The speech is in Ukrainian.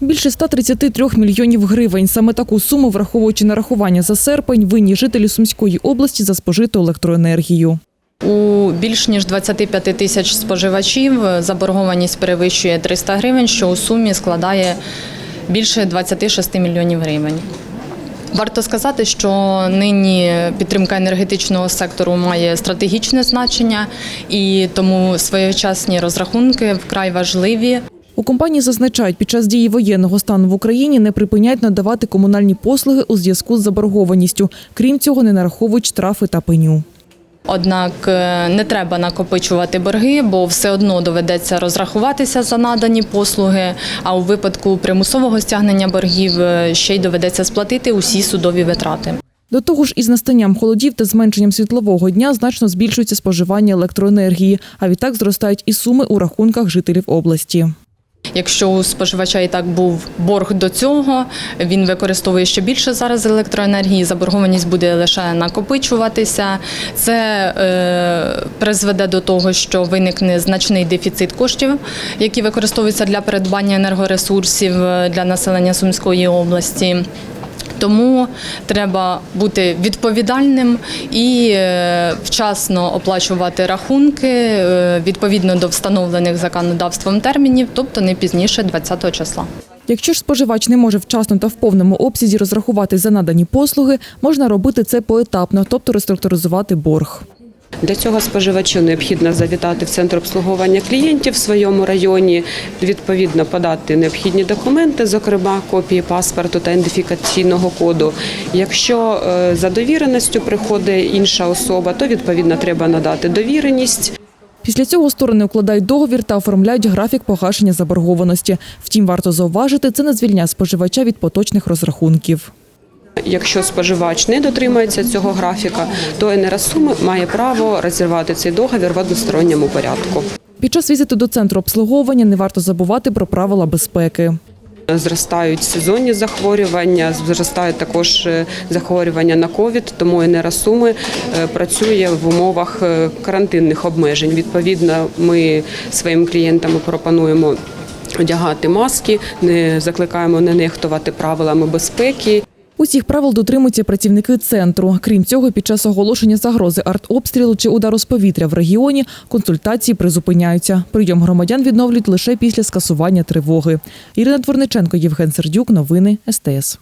Більше 133 мільйонів гривень. Саме таку суму, враховуючи нарахування за серпень, винні жителі Сумської області за спожиту електроенергію. У більш ніж 25 тисяч споживачів заборгованість перевищує 300 гривень, що у сумі складає більше 26 мільйонів гривень. Варто сказати, що нині підтримка енергетичного сектору має стратегічне значення, і тому своєчасні розрахунки вкрай важливі. У компанії зазначають, під час дії воєнного стану в Україні не припиняють надавати комунальні послуги у зв'язку з заборгованістю. Крім цього, не нараховують штрафи та пеню. Однак е, не треба накопичувати борги, бо все одно доведеться розрахуватися за надані послуги. А у випадку примусового стягнення боргів е, ще й доведеться сплатити усі судові витрати. До того ж, із настанням холодів та зменшенням світлового дня значно збільшується споживання електроенергії, а відтак зростають і суми у рахунках жителів області. Якщо у споживача і так був борг до цього, він використовує ще більше зараз електроенергії. Заборгованість буде лише накопичуватися. Це е, призведе до того, що виникне значний дефіцит коштів, які використовуються для передбання енергоресурсів е, для населення Сумської області. Тому треба бути відповідальним і е, вчасно оплачувати рахунки е, відповідно до встановлених законодавством термінів, тобто не пізніше 20-го числа. Якщо ж споживач не може вчасно та в повному обсязі розрахувати за надані послуги, можна робити це поетапно, тобто реструктуризувати борг. Для цього споживачу необхідно завітати в центр обслуговування клієнтів в своєму районі, відповідно подати необхідні документи, зокрема копії паспорту та ідентифікаційного коду. Якщо е, за довіреністю приходить інша особа, то відповідно треба надати довіреність. Після цього сторони укладають договір та оформляють графік погашення заборгованості. Втім, варто зауважити, це не звільняє споживача від поточних розрахунків. Якщо споживач не дотримується цього графіка, то енергосуми має право розірвати цей договір в односторонньому порядку. Під час візиту до центру обслуговування не варто забувати про правила безпеки. Зростають сезонні захворювання, зростають також е, захворювання на ковід, тому енеросуми е, працює в умовах е, карантинних обмежень. Відповідно, ми своїм клієнтам пропонуємо одягати маски, не закликаємо не нехтувати правилами безпеки. Усіх правил дотримуються працівники центру. Крім цього, під час оголошення загрози артобстрілу чи удару з повітря в регіоні консультації призупиняються. Прийом громадян відновлюють лише після скасування тривоги. Ірина Творниченко, Євген Сердюк. Новини СТС.